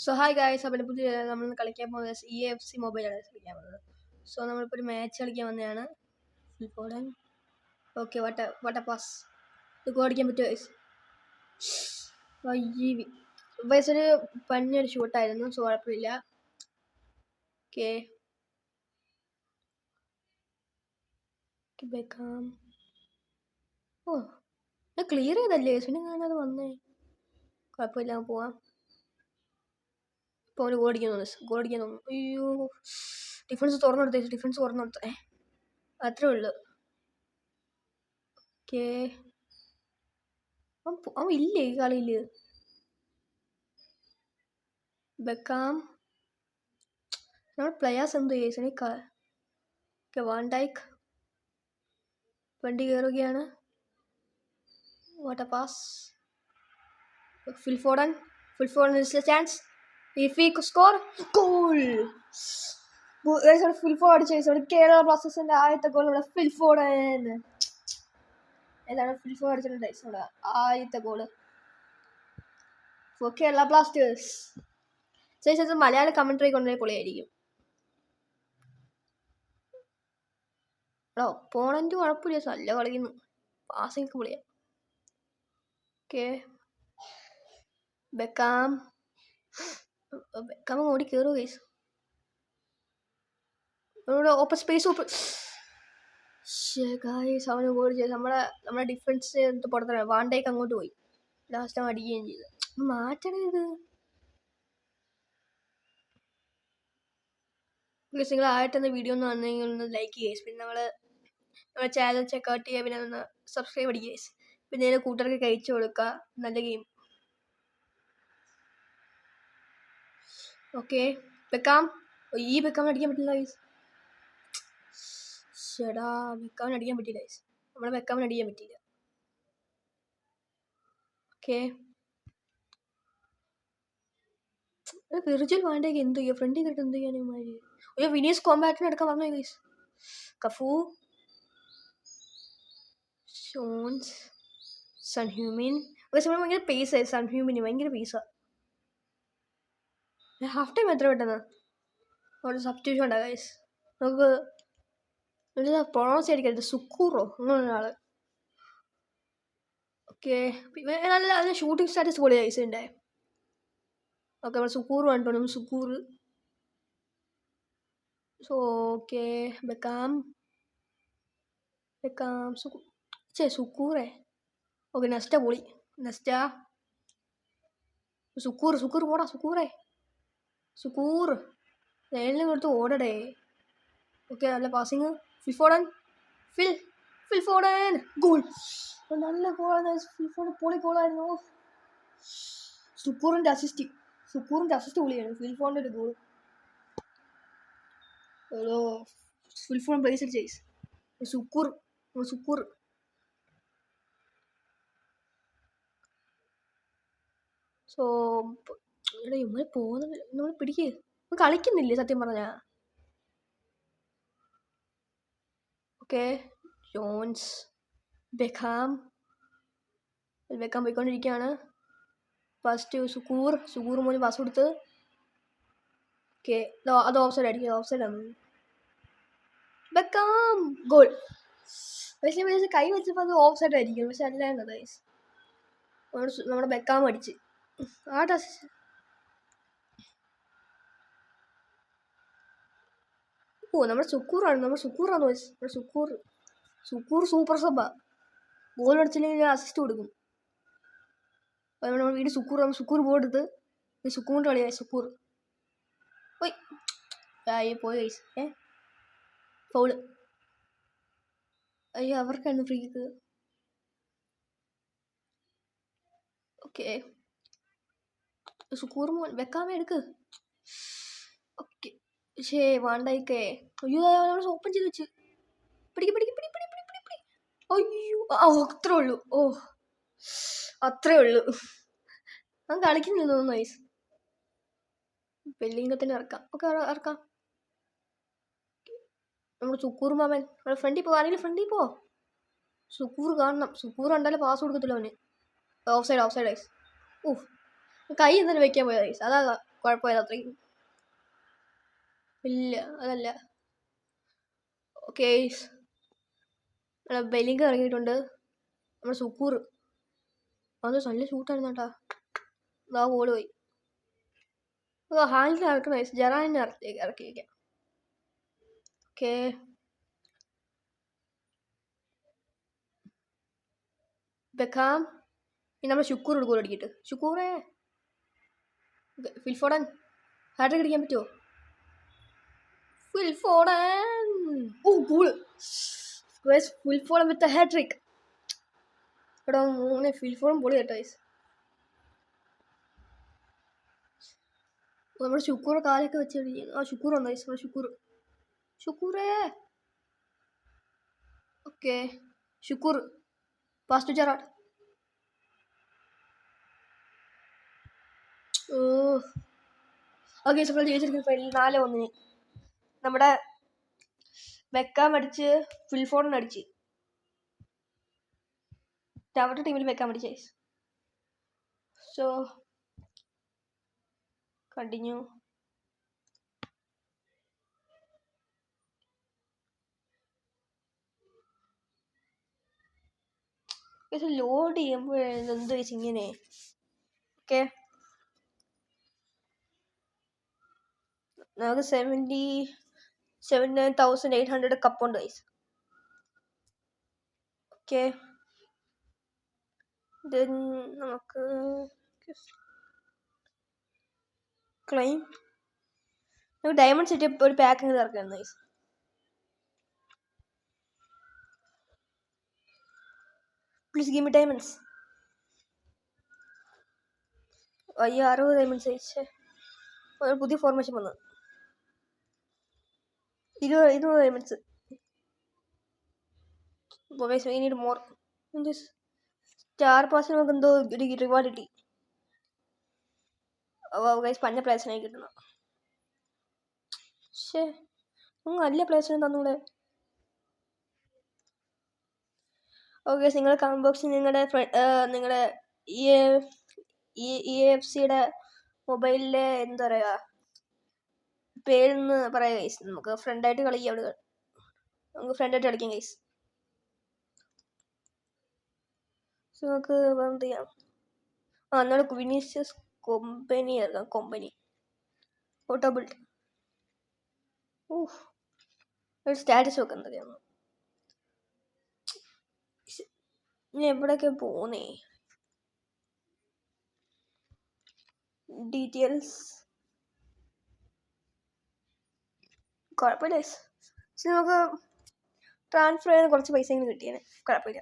So hi guys അപ്പോൾ പുതിയ നമ്മൾ കളിക്കാൻ പോകുന്നത് ഇ എഫ് സി മൊബൈലാണ് കളിക്കാൻ പോകുന്നത്. സോ നമ്മളിപ്പോൾ ഒരു മാച്ച് കളിക്കാൻ വന്നതാണ്. ഫുൾഫോളൻ ഓക്കെ വട്ട വട്ട പാസ് ഓടിക്കാൻ പറ്റുമോ ഗൈസ് അയ്യേ വയസ്സ് ഒരു പഞ്ഞൊരു ഷൂട്ടായിരുന്നു സോ കുഴപ്പമില്ല. ഓക്കെ ഓ ഞാൻ ക്ലിയർ ചെയ്തല്ലേ? പിന്നെ ഞാനത് വന്നേ. കുഴപ്പമില്ല പോവാം. ഇപ്പോൾ അവന് ഗോടിക്കാൻ തോന്നുന്നു ഗോടിക്കാൻ അയ്യോ. ഡിഫൻസ് തുറന്നു തുറന്നെടുത്തേ ഡിഫൻസ് തുറന്നു കൊടുത്തേ. അത്രേ ഉള്ളു. ഓക്കേ അവൻ അവൻ ഇല്ലേ ഈ കളിയിൽ ബെക്കാം. നമ്മുടെ പ്ലെയേഴ്സ് എന്ത് ചെയ്യും? ഓക്കെ വാൻ ഡൈക്ക് വണ്ടി കയറുകയാണ് what a pass Phil Foden Phil Foden is chance If ഫീക്ക് സ്കോർ ഗോൾ ഫുൾ അടിച്ചു കേരള ബ്ലാസ്റ്റേഴ്സിന്റെ ആദ്യത്തെ ഗോൾ ഇവിടെ ഫിൽ ഫോർഡ് എന്താണ് ഫിൽ ഫോർ അടിച്ചിട്ടുണ്ട് guys ഇവിടെ ആദ്യത്തെ ഗോൾ ഫോർ കേരള ബ്ലാസ്റ്റേഴ്സ് ചേച്ചി മലയാള കമന്ററി കൊണ്ടുപോയി പൊളിയായിരിക്കും എടാ ഒപ്പോണന്റ് കുഴപ്പമില്ല നല്ല കളിക്കുന്നു പാസിങ് പൊളിയാ ഓക്കെ ബെക്കാം ബെക്കാം ഓടി കയറൂ ഗൈസ് ഇവിടെ ഓപ്പൺ സ്പേസ് ഓപ്പൺ ഗായ്സ് അവന് ഗോൾ ചെയ്ത് നമ്മളെ നമ്മളെ ഡിഫൻസ് പുറത്താണ് വാണ്ടേക്ക് അങ്ങോട്ട് പോയി. ലാസ്റ്റ് അവൻ അടിക്കുകയും ചെയ്തു. മാറ്റണേ ഇത്. പ്ലീസ് നിങ്ങൾ ആയിട്ടെന്ന വീഡിയോ ഒന്ന് വന്നെങ്കിൽ ഒന്ന് ലൈക്ക് ചെയ്യുക പിന്നെ നമ്മൾ നമ്മുടെ ചാനൽ ചെക്കൗട്ട് ചെയ്യുക. പിന്നെ ഒന്ന് സബ്സ്ക്രൈബ് അടിക്കുക. പിന്നെ കൂട്ടർക്ക് കഴിച്ചു കൊടുക്കുക. നല്ല ഗെയിം ഓക്കെ. ബെക്കാം. ഈ ബെക്കാമിന് അടിക്കാൻ പറ്റില്ല ഗൈസ് ചേടാ ബെക്കാമിന് അടിക്കാൻ പറ്റില്ല ഗൈസ് നമ്മുടെ ബെക്കാമിന് അടിക്കാൻ പറ്റില്ല ഓക്കെ. വിർജുവൽ വാണ്ടേക്ക് എന്ത് ചെയ്യുക ഫ്രണ്ടിൽ കിട്ടും എന്ത് ചെയ്യാൻ ഇമാര് അയ്യോ വിനീസ് കോമ്പാറ്റിന് എടുക്കാൻ പറഞ്ഞു ഗൈസ് കഫു. ഷോൺസ്. സൺഹ്യൂമിൻ. പക്ഷെ ഭയങ്കര പേസായി സൺഹ്യൂമിന് ഭയങ്കര പേസാണ് ഹാഫ് ടൈം എത്ര പെട്ടെന്ന്? അവിടെ സബ്സ്റ്റിറ്റ്യൂഷൻ ഉണ്ടാ ഗൈസ് നമുക്ക് എന്താ പ്രൊണൗൺസ് ചെയ്തിരിക്കരുത് സുക്കൂറോ അങ്ങനെ ഒരാൾ ഓക്കെ നല്ല നല്ല ഷൂട്ടിംഗ് സ്റ്റാറ്റസ് പോലെ ഗൈസ് ഉണ്ട് ഓക്കെ നമ്മൾ സുക്കൂർ കണ്ടു Shukkur so okay Beckham Beckham Shukku ചേ സുക്കൂറേ ഓക്കെ നെസ്റ്റ പൊളി. നെസ്റ്റ സുക്കൂർ സുക്കൂർ പോടാ സുക്കൂറേ സുക്കൂർ. ലൈനിൽ കൊടുത്ത് ഓടടേ. ഓക്കെ നല്ല passing Phil Foden Phil Phil Foden goal. നല്ല ഗോളാണ് ഫിൽ ഫോഡൻ പൊളി ഗോളായിരുന്നു സുക്കൂറിന്റെ അസിസ്റ്റ് സുക്കൂറിന്റെ അസിസ്റ്റ് പൊളിയാണ്. ഫിൽ ഫോണിന്റെ ഒരു ഗോൾ ഓരോ ഫിൽ ഫോൺ പ്ലേസ് ചെയ്സ് സുക്കൂർ സുക്കൂർ. സോ എടാ ഇവർ പോകുന്നത് നമ്മൾ പിടിക്ക്. ഇവൻ കളിക്കുന്നില്ലേ സത്യം പറഞ്ഞാ? ഓക്കെ. Jones Beckham. ബെക്കാം പോയിക്കൊണ്ടിരിക്കുകയാണ് ഫസ്റ്റ് സുക്കൂർ സുക്കൂർ മോന് പാസ് കൊടുത്ത്. ഓക്കെ. അത് ഓഫ് സൈഡ് ആയിരിക്കും ഓഫ് സൈഡ് ആണ് ബെക്കാം ഗോൾ. പക്ഷേ കൈ വെച്ചപ്പോൾ അത് ഓഫ് സൈഡ് ആയിരിക്കും പക്ഷെ അല്ലായിരുന്നു നമ്മുടെ ബെക്കാം അടിച്ച്. ആ ഓ നമ്മുടെ സുക്കൂറാണ് നമ്മുടെ സുക്കൂറാന്ന് വയസ്സ് നമ്മുടെ സുക്കൂർ സുക്കൂർ സൂപ്പർ സബാ ഗോൾ അടിച്ചില്ലെങ്കിൽ അസിസ്റ്റ് കൊടുക്കും. അപ്പോൾ നമ്മുടെ വീട് സുക്കൂർ നമ്മൾ സുക്കൂർ ഈ സുക്കൂറിന്റെ കളിയായി സുക്കൂർ. പോയി. ആയി പോയി ഗൈസ് ഏ? ഫൗൾ അയ്യോ അവർക്കായിരുന്നു ഫ്രീക്ക് ഓക്കെ സുക്കൂർ മോൻ വെക്കാമേ എടുക്ക്? ശേ വേണ്ടായിക്കേ അയ്യോ നമ്മൾ ഓപ്പൺ ചെയ്ത് വെച്ച്. പിടിക്ക് പിടിക്ക് പിടി പിടി പിടി പിടി അയ്യോ അത്രേ ഉള്ളൂ. ഓ അത്രേ ഉള്ളൂ. അവൻ കളിക്കുന്നില്ല തോന്നുന്നു ഐസ് വെല്ലിംഗത്തിന് ഇറക്കാം. ഓക്കെ ഇറക്കാം. നമ്മുടെ സുക്കൂർ മാമൻ. നമ്മുടെ ഫ്രണ്ടിൽ പോ ആരെങ്കിലും ഫ്രണ്ടിൽ പോ. സുക്കൂർ കാണണം. സുക്കൂർ കണ്ടാലും പാസ് കൊടുക്കത്തില്ല അവന്. ഓഫ് സൈഡ് ഓഫ് സൈഡ് ഐസ് ഓ കൈ എന്തായാലും വെക്കാൻ പോയത് ഐസ് അതാ കുഴപ്പമില്ല അത്രയും. ഇല്ല അതല്ല. ഓക്കെ ബെലിങ്ക ഇറങ്ങിയിട്ടുണ്ട്. നമ്മുടെ സുക്കൂർ. അത് നല്ല ഷൂട്ടായിരുന്നു കേട്ടാ. ഇതാ ബോൾ പോയി. ഓ ഹാലിൽ ഇറക്കണ വയസ്സ് ഇറക്കി ഇറക്കി വയ്ക്കാം ഓക്കെ ബെക്കാം. ഇനി നമ്മൾ ഷുക്കൂർ ഗോൾ അടിക്കിട്ട്. ഷുക്കൂറേ ഫിൽഫോഡൻ ഹാട്രിക് അടിക്കാൻ പറ്റുമോ Phil Foden oh goal Phil Foden with hattrick എടാ മൂന്ന് ഫിൽഫോഡൻ പൊളി കേട്ടോ guys. നമ്മുടെ ശുക്കൂർ കാലൊക്കെ വെച്ച് കളിക്കുന്നു. ആ ശുക്കൂർ വന്നു guys. നമ്മുടെ Shukoor. ശുക്കൂറേ. Okay. Shukoor pass to Gerrard oh. Okay നമ്മൾ ജയിച്ചിരിക്കുന്ന ഫൈനൽ നാല് ഒന്നിന്. നമ്മുടെ വെക്കാൻ അടിച്ച് ഫിൽഫോൺ അടിച്ച്. അവരുടെ ടീമിൽ വെക്കാൻ അടിച്ച് സോ കണ്ടിന്യൂ ഇത് ലോഡ് ചെയ്യുമ്പോൾ എന്ത് ഇങ്ങനെ? ഓക്കെ നമുക്ക് seventy seven nine thousand eight hundred കപ്പുണ്ട് നമുക്ക് ക്ലെയിം നമുക്ക് ഡയമണ്ട് സെറ്റ് ഒരു പാക്കിങ് ഇറക്കണം guys please give me diamonds അയ്യോ അറുപത് ഡയമണ്ട്സ് അയച്ചേ ഒരു പുതിയ ഫോർമേഷൻ വന്നു. ഇരുപത് ഇരുപത് diamonds we need more this star പാസിന് നമുക്ക് എന്തോ ഒരു റിവാർഡ് കിട്ടി ഗൈസ് പഞ്ഞ പ്ലേസിനായി കിട്ടണം പക്ഷേ നല്ല പ്ലേസിന് തന്നൂടെ ഓക്കെ നിങ്ങൾ കമന്റ് ബോക്സിൽ നിങ്ങളുടെ നിങ്ങളുടെ ഈ ഇ എഫ് സിയുടെ മൊബൈലിലെ എന്താ പറയുക പേരെന്ന് പറയാം ഗൈസ് നമുക്ക് ഫ്രണ്ടായിട്ട് കളിക്കാം അവിടെ. നമുക്ക് ഫ്രണ്ടായിട്ട് കളിക്കാം ഗൈസ് സോ നമുക്ക് എന്ത് ചെയ്യാം? ആ എന്നാൽ വിനീഷ്യസ് കൊമ്പനി ഇറക്കാം കൊമ്പനി ഓട്ടോ ബിൽഡ് ഓഹ് ഒരു സ്റ്റാറ്റസ് വെക്കുന്നത് ഇനി എവിടെയൊക്കെ പോന്നേ? ഡീറ്റെയിൽസ് കുഴപ്പമില്ല. പക്ഷെ നമുക്ക് ട്രാൻസ്ഫർ ചെയ്യുന്ന കുറച്ച് പൈസ എങ്കിലും കിട്ടിയേനെ. കുഴപ്പമില്ല.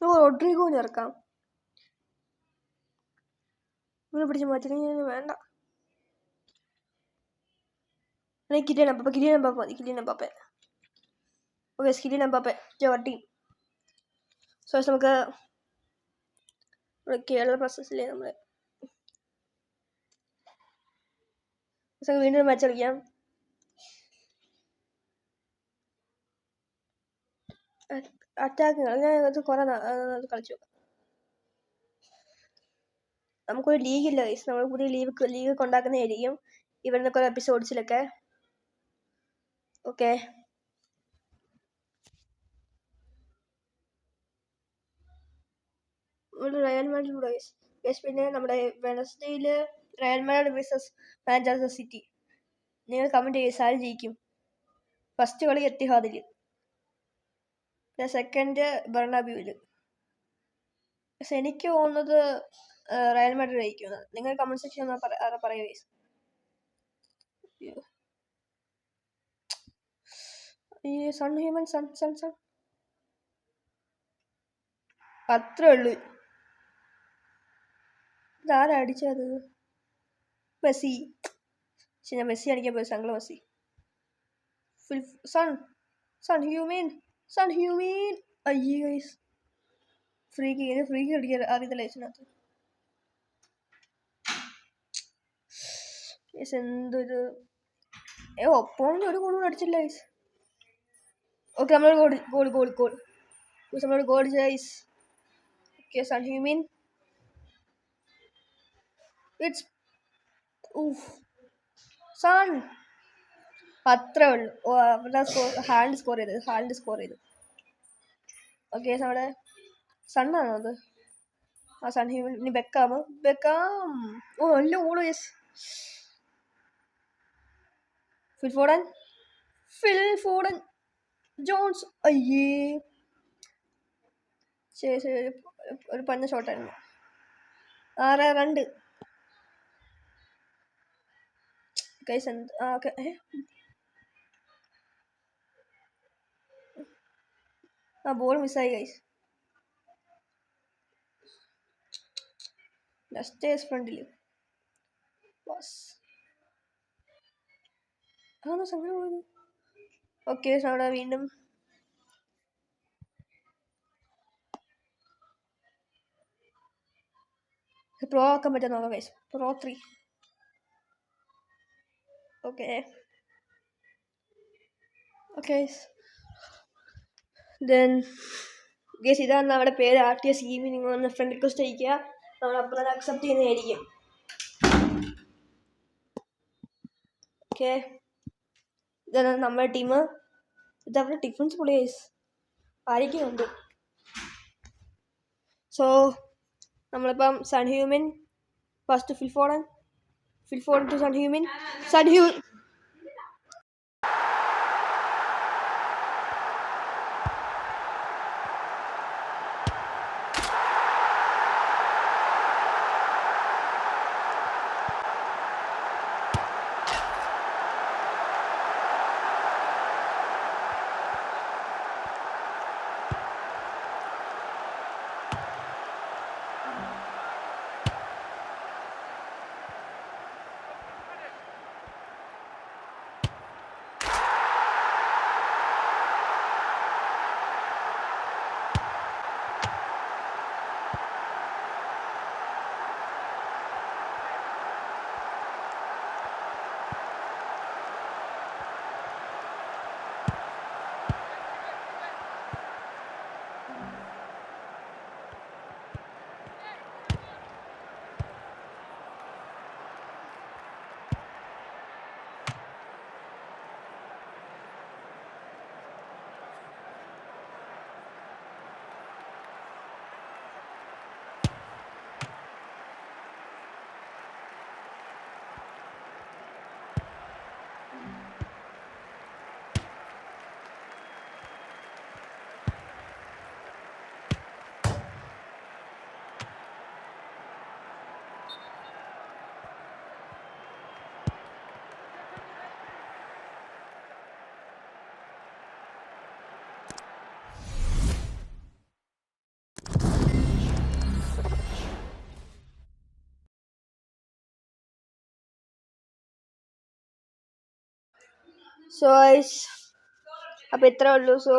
നമുക്ക് റോഡ്രിഗോ ചേർക്കാം ഇങ്ങനെ പിടിച്ച് മാറ്റില്ലെങ്കിൽ വേണ്ട. അല്ലെങ്കിൽ കിലിയൻ അപ്പാപ്പ കിലിയൻ അപ്പാപ്പ മതി Kylian Mbappe okay Kylian Mbappe ജവർ team so നമുക്ക് കേരള പ്രോസസ്സിലെ നമ്മൾ നമുക്ക് വീണ്ടും മാച്ച് കളിക്കാം അറ്റാക്ക് ഞാൻ അത് കുറെ കളിച്ചു നമുക്കൊരു ലീഗില്ല ഗൈസ് നമ്മൾ പുതിയ ലീഗ് ലീഗ് കൊണ്ടാക്കുന്നതായിരിക്കും ഇവിടുന്ന് കുറെ എപ്പിസോഡ്സിലൊക്കെ okay Real Madrid guys guys പിന്നെ നമ്മുടെ വെനസ്ഡേയിൽ Real Madrid versus Manchester City നിങ്ങൾ കമന്റ് ചെയ്യും സാരി ജയിക്കും. ഫസ്റ്റ് കളി എത്തിഹാദിൽ സെക്കൻഡ് ബർണാബ്യൂവിൽ പക്ഷെ എനിക്ക് തോന്നുന്നത് റയൽ മാഡ്രിഡ് ജയിക്കുന്നത് നിങ്ങൾ കമന്റ് സെക്ഷൻ പറയൂ ഗൈസ് ഈ സൺ ഹ്യൂമൻ സൺ സൺ സൺ അത്രേ ഉള്ളൂ. ഇതാരാ അടിച്ചത്? മെസ്സി പക്ഷെ ഞാൻ മെസ്സി കാണിക്കാൻ പോയി സങ്കള Messi full sun sun ഹ്യൂമീൻ sun ഹ്യൂമീൻ. അയ്യോ ഗൈസ് ഫ്രീ ഇത് ഫ്രീ അടിക്കാൻ അറിയത്തില്ല ഇതിനകത്ത് ഗൈസ് എന്തൊരു ഏ ഒപ്പം ഒരു ഗോൾ അടിച്ചില്ല ഗൈസ് ഓക്കെ നമ്മൾ ഗോൾ ഗോൾ ഗോൾ ഗോൾ. നമ്മൾ ഗോൾ ഗൈസ് ഓക്കെ സൺ ഹ്യൂമീൻ. ഇറ്റ്സ് സൺ അത്രേ ഉള്ളൂ. അവരുടെ സ്കോർ ഹാൻഡ് സ്കോർ ചെയ്ത് ഹാൻഡ് സ്കോർ ചെയ്തു. ഓക്കെ നമ്മുടെ സണ്ണാണോ അത്? ആ സൺ ഇനി ബെക്കാമ് ബെക്കാം. ഓ നല്ല ഓളോ yes Phil Foden Phil Foden Jones അയ്യേ. ശരി ശരി ഒരു പഞ്ഞ ഷോട്ടായിരുന്നു ആറ് രണ്ട്. ഗൈസ് എന്ത് ഓക്കെ ആ ബോൾ മിസ്സായി ഗൈസ് ലെസ്റ്റേഴ്സ് ഫ്രണ്ടിൽ ബസ് അതാണോ സംഘടന പോയത് ഓക്കെ അവിടെ വീണ്ടും പ്രോ ആക്കാൻ പറ്റുമോ നോക്കാം guys pro three okay okay then guys ഇതാണ് നമ്മുടെ പേര് ആർ ടി എസ് ഗെയിമിംഗ് നിങ്ങൾ ഒന്ന് ഫ്രണ്ട് റിക്വസ്റ്റ് അയക്കുക നമ്മൾ അപ്പോൾ അത് അക്സെപ്റ്റ് ചെയ്യുന്നതായിരിക്കും. ഓക്കെ ഇതാണ് നമ്മുടെ ടീം ഇതവരുടെ ഡിഫൻസ് പ്ലേയേഴ്സ് ആരൊക്കെ സോ നമ്മളിപ്പം സൺ ഹ്യൂമൻ first fill Foden Phil Foden to sun ഹ്യൂമൻ സൺ ഹ്യൂ സോ ഐസ് അപ്പോൾ ഇത്രേ ഉള്ളൂ. സോ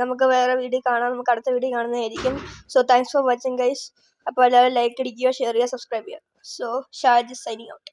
നമുക്ക് വേറെ വീഡിയോ കാണാം. നമുക്ക് അടുത്ത video കാണുന്നതായിരിക്കും. So thanks for watching guys അപ്പോൾ എല്ലാവരും ലൈക്ക് അടിക്കുക ഷെയർ ചെയ്യുക സബ്സ്ക്രൈബ് ചെയ്യുക. So Shaj signing out